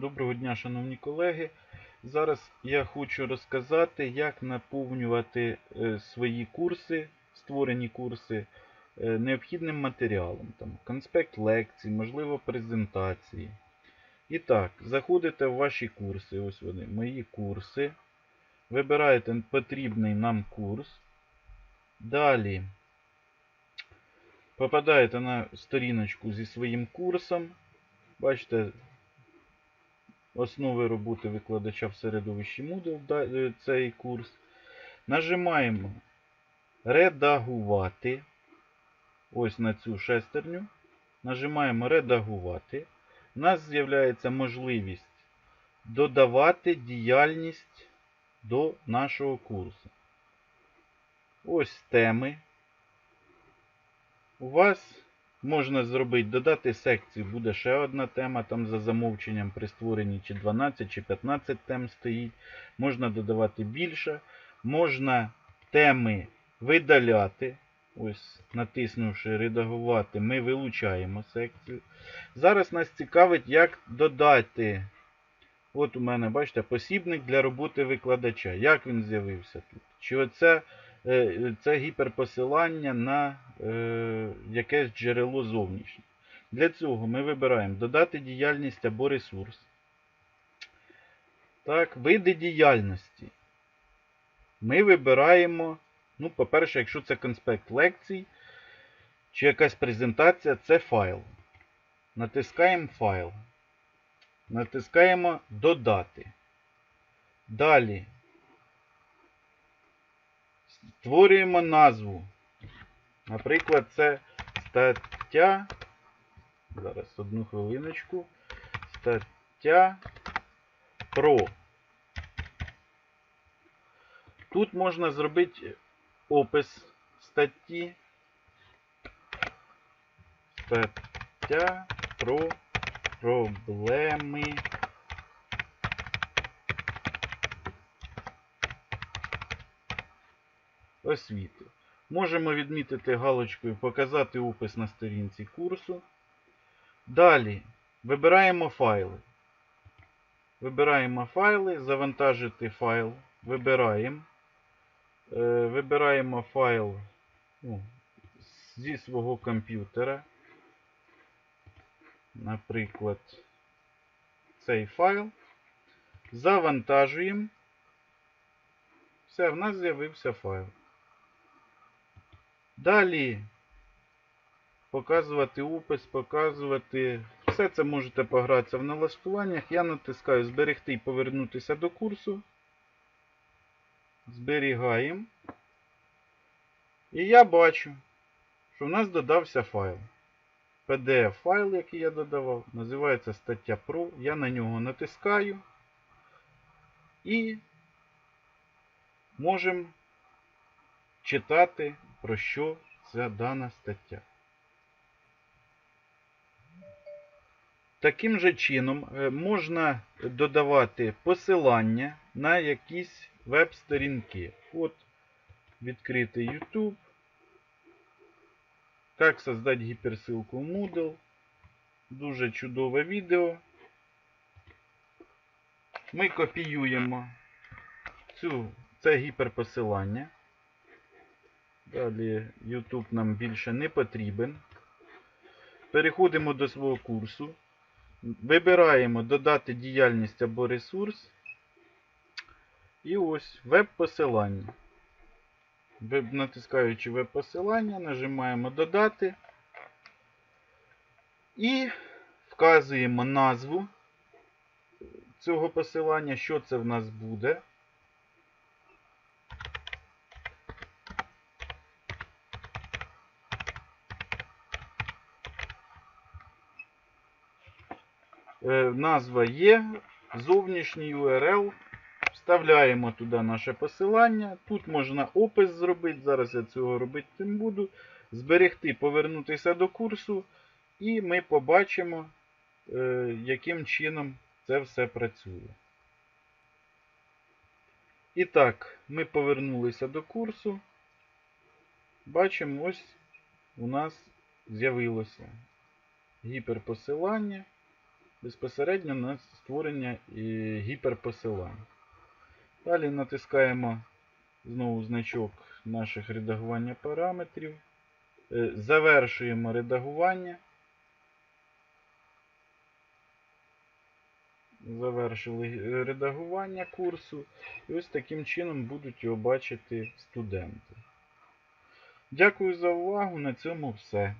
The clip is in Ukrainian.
Доброго дня, шановні колеги. Зараз я хочу розказати, як наповнювати е, свої курси, створені курси е, необхідним матеріалом. Там, конспект лекцій, можливо, презентації. І так, заходите в ваші курси, ось вони, мої курси. Вибираєте потрібний нам курс. Далі попадаєте на сторіночку зі своїм курсом. Бачите, основи роботи викладача в середовищі Moodle, е, цей курс. Нажимаємо Редагувати. Ось на цю шестерню. Нажимаємо Редагувати. У нас з'являється можливість додавати діяльність до нашого курсу. Ось теми. У вас можна зробити, додати секцію, буде ще одна тема, там за замовченням при створенні чи 12, чи 15 тем стоїть. Можна додавати більше. Можна теми видаляти. Ось, натиснувши редагувати, ми вилучаємо секцію. Зараз нас цікавить, як додати. От у мене, бачите, посібник для роботи викладача. Як він з'явився тут? Чи оце це гіперпосилання на е, якесь джерело зовнішнє? Для цього ми вибираємо додати діяльність або ресурс. Так, види діяльності. Ми вибираємо, ну, по-перше, якщо це конспект лекцій, чи якась презентація, це файл. Натискаємо файл. Натискаємо Додати. Далі створюємо назву. Наприклад, це стаття. Зараз одну хвилиночку. Стаття про. Тут можна зробити опис статті. Стаття про проблеми. Освіти. Можемо відмітити галочкою Показати опис на сторінці курсу. Далі вибираємо файли. Вибираємо файли, завантажити файл. Вибираємо. Е, Вибираємо файл ну, зі свого комп'ютера. Наприклад, цей файл. Завантажуємо. Все, в нас з'явився файл. Далі показувати опис, показувати. Все це можете погратися в налаштуваннях. Я натискаю Зберегти і повернутися до курсу. Зберігаємо. І я бачу, що в нас додався файл. PDF-файл, який я додавав, називається стаття Pro. Я на нього натискаю і можемо читати, про що ця дана стаття. Таким же чином е, можна додавати посилання на якісь веб-сторінки. От, відкрити YouTube. Как создать гіперсилку в Moodle. Дуже чудове відео. Ми копіюємо цю, це гіперпосилання. Далі YouTube нам більше не потрібен. Переходимо до свого курсу. Вибираємо додати діяльність або ресурс. І ось веб-посилання. Натискаючи веб-посилання, нажимаємо Додати і вказуємо назву цього посилання, що це в нас буде. Назва є, зовнішній URL. Вставляємо туди наше посилання. Тут можна опис зробити. Зараз я цього робити не буду. Зберегти, повернутися до курсу. І ми побачимо, е, яким чином це все працює. І так, ми повернулися до курсу. Бачимо, ось у нас з'явилося гіперпосилання. Безпосередньо на створення гіперпосилань. Далі натискаємо знову значок наших редагування параметрів. Е, Завершуємо редагування. Завершили е, редагування курсу. І ось таким чином будуть його бачити студенти. Дякую за увагу. На цьому все.